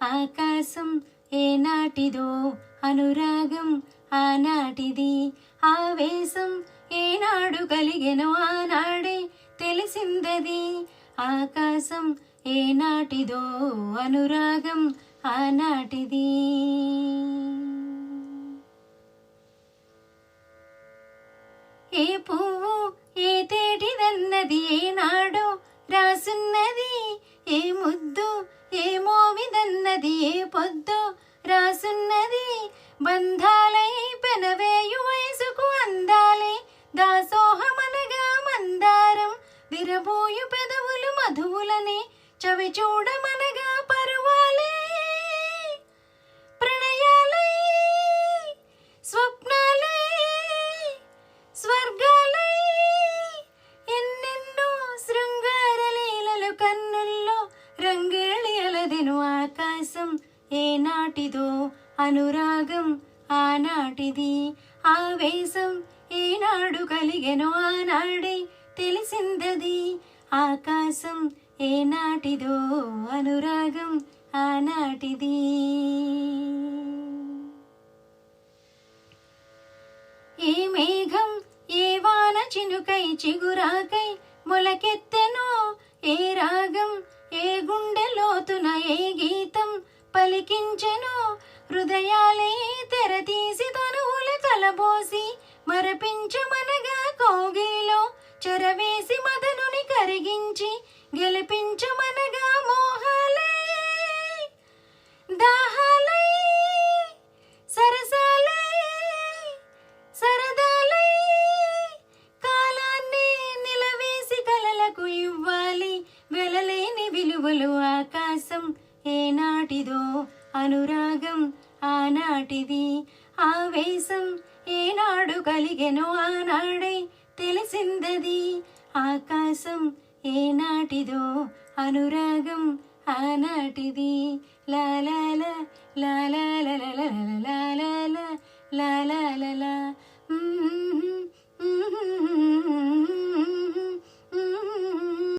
ఆకాశం ఏనాటిదో అనురాగం ఆనాటిది ఆవేశం ఏనాడు కలిగెనో ఆనాడే తెలిసిందది ఆకాశం ఏనాటిదో అనురాగం ఆనాటిది ఏ పూ ఏనాడో రాసున్నది? ఏ ముద్దు? ఏమో విదన్నది ఏ పొద్దు? రాసున్నది? బంధాలై పెనవేయు వయసుకు అందాలే. దాసోహమనగా మందారం విరబోయు పెదవులు మధువులని. చవి చూడమన ఏనాటిదో అనురాగం ఆనాటిది. ఆవేశం ఏనాడు కలిగెనో ఆనాడే తెలిసిందది. ఆకాశం ఏనాటిదో అనురాగం ఆనాటిది. ఏ మేఘం ఏ వాన చినుకై చిగురాకై మొలకెత్తెనో పలికించెనో హృదయాలే తెరతీసి తనువుల కలబోసి మరపించమనగా కోగిలో చెరవేసి మదనుని కరిగించి గెలిపించమనగా మోహాలే. దాహాలే. సరసాలే. సరదాలే. కాలాన్ని నిలవేసి కలలకు ఇవ్వాలి. వెలలేని విలువలు ఆకాశం. అనురాగం ఆనాటిది ఆవేశం ఏనాడు కలిగెనో ఆనాడే తెలిసిందది ఆకాశం ఏనాటిదో అనురాగం ఆనాటిది లాలాల లాలాల లాలాల లాలాల